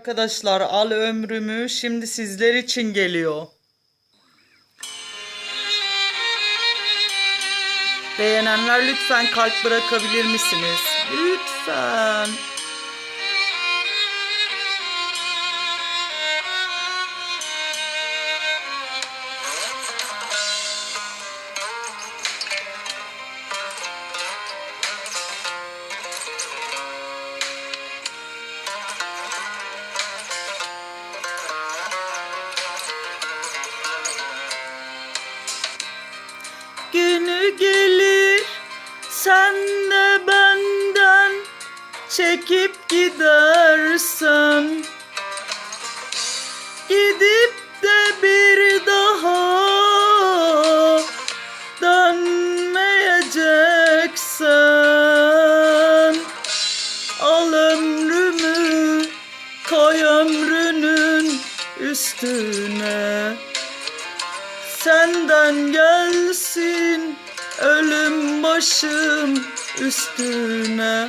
Arkadaşlar al ömrümü şimdi sizler için geliyor. Beğenenler lütfen kalp bırakabilir misiniz? Lütfen. Çekip gidersen Gidip de bir daha dönmeyeceksen Al ömrümü koy ömrünün üstüne. Senden gelsin ölüm başım üstüne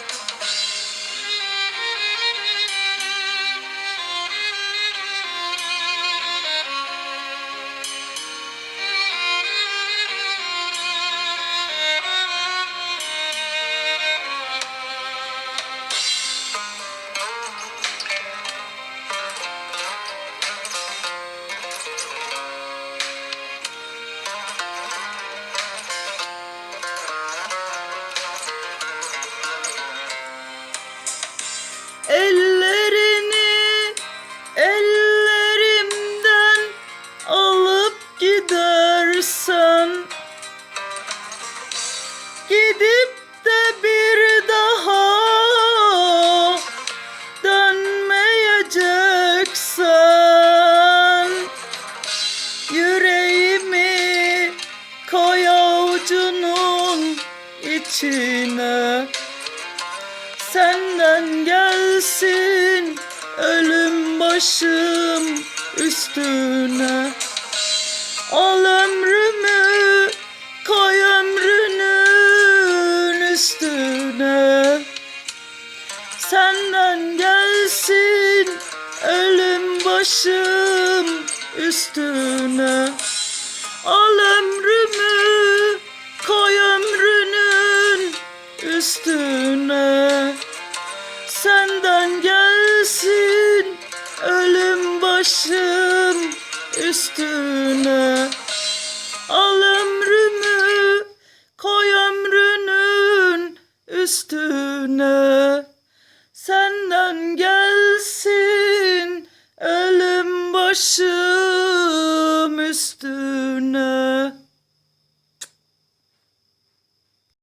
Gidip de bir daha dönmeyeceksen Yüreğimi koy avucunun içine. Senden gelsin ölüm başım üstüne üstüne Senden gelsin ölüm başım üstüne. Al ömrümü koy ömrünün üstüne Senden gelsin ölüm üstüne